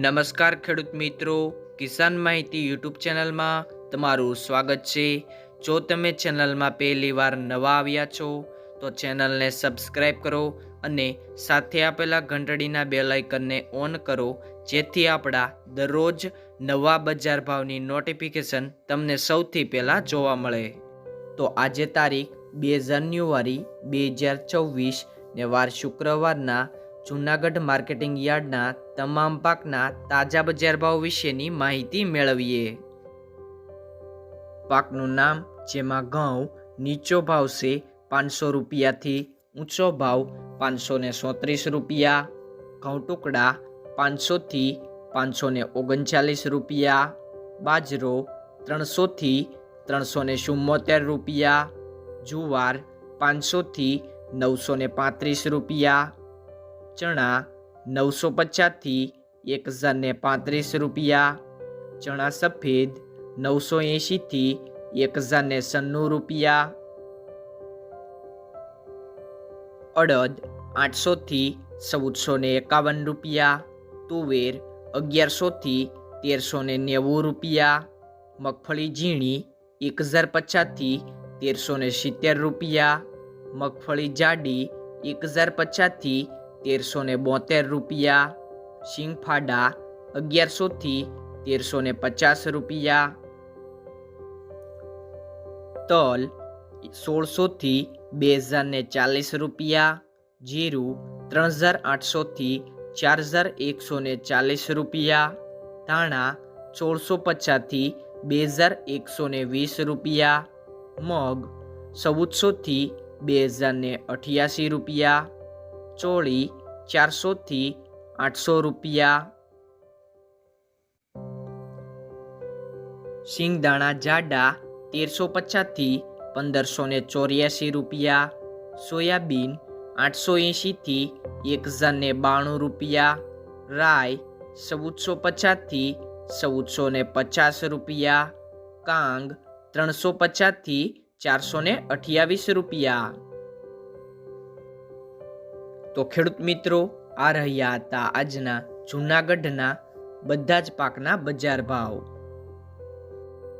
નમસ્કાર ખેડૂત મિત્રો, કિસાન માહિતી યુટ્યુબ ચેનલમાં તમારું સ્વાગત છે. જો તમે ચેનલમાં પહેલી વાર નવા આવ્યા છો, તો ચેનલને સબસ્ક્રાઈબ કરો અને સાથે આપેલા ઘંટડીના બેલ આઇકનને ઓન કરો, જેથી આપણા દરરોજ નવા બજાર ભાવની નોટિફિકેશન તમને સૌથી પહેલાં જોવા મળે. તો આજે તારીખ બે જાન્યુઆરી બે હજાર ચોવીસ ને વાર શુક્રવારના જૂનાગઢ માર્કેટિંગ યાર્ડના તમામ પાકના તાજા બજાર ભાવ વિશેની માહિતી મેળવીએ. પાકનું નામ જેમાં ઘઉં નીચો ભાવ છે પાંચસો રૂપિયાથી ઊંચો ભાવ પાંચસો ને સોત્રીસ રૂપિયા, ઘઉં ટુકડા પાંચસોથી પાંચસો ને ઓગણચાલીસ રૂપિયા, બાજરો ત્રણસોથી ત્રણસો ને રૂપિયા, જુવાર પાંચસોથી નવસો ને પાંત્રીસ રૂપિયા ચણા નવસો પચાસથી એક હજારને પાંત્રીસ રૂપિયા. ચણા સફેદ નવસો એંશીથી એક હજારને સન્નું રૂપિયા. અડદ આઠસોથી ચૌદસો ને એકાવન રૂપિયા. તુવેર અગિયારસોથી તેરસો ને નેવું રૂપિયા. મગફળી ઝીણી એક હજાર પચાસથી તેરસો ને સિત્તેર રૂપિયા. મગફળી જાડી એક હજાર પચાસથી તેરસો ને બોતેર રૂપિયા સિંગફાડા અગિયારસોથી તેરસો ને પચાસ રૂપિયા, તલ સોળસોથી બે હજાર ને ચાલીસ રૂપિયા, જીરું ત્રણ હજાર આઠસોથી ચાર હજાર એકસો ને ચાલીસ રૂપિયા, ધાણા સોળસો પચાસથી બે હજાર એકસો ને વીસ રૂપિયા, મગ ચૌદસોથી બે હજાર ને અઠ્યાસી રૂપિયા ચોળી ચારસોથી આઠસો રૂપિયા. સિંગદાણા જાડા તેરસો પચાસથી પંદરસો ને ચોર્યાસી રૂપિયા. સોયાબીન આઠસો એંશીથી એક હજાર ને બાણું રૂપિયા. રાય ચૌદસો પચાસથી ચૌદસો ને પચાસ રૂપિયા. કાંગ ત્રણસો પચાસથી ચારસો ને અઠ્યાવીસ રૂપિયા. તો ખેડૂત મિત્રો આ રહ્યા હતા આજના જૂનાગઢના બધા જ પાકના બજાર ભાવ.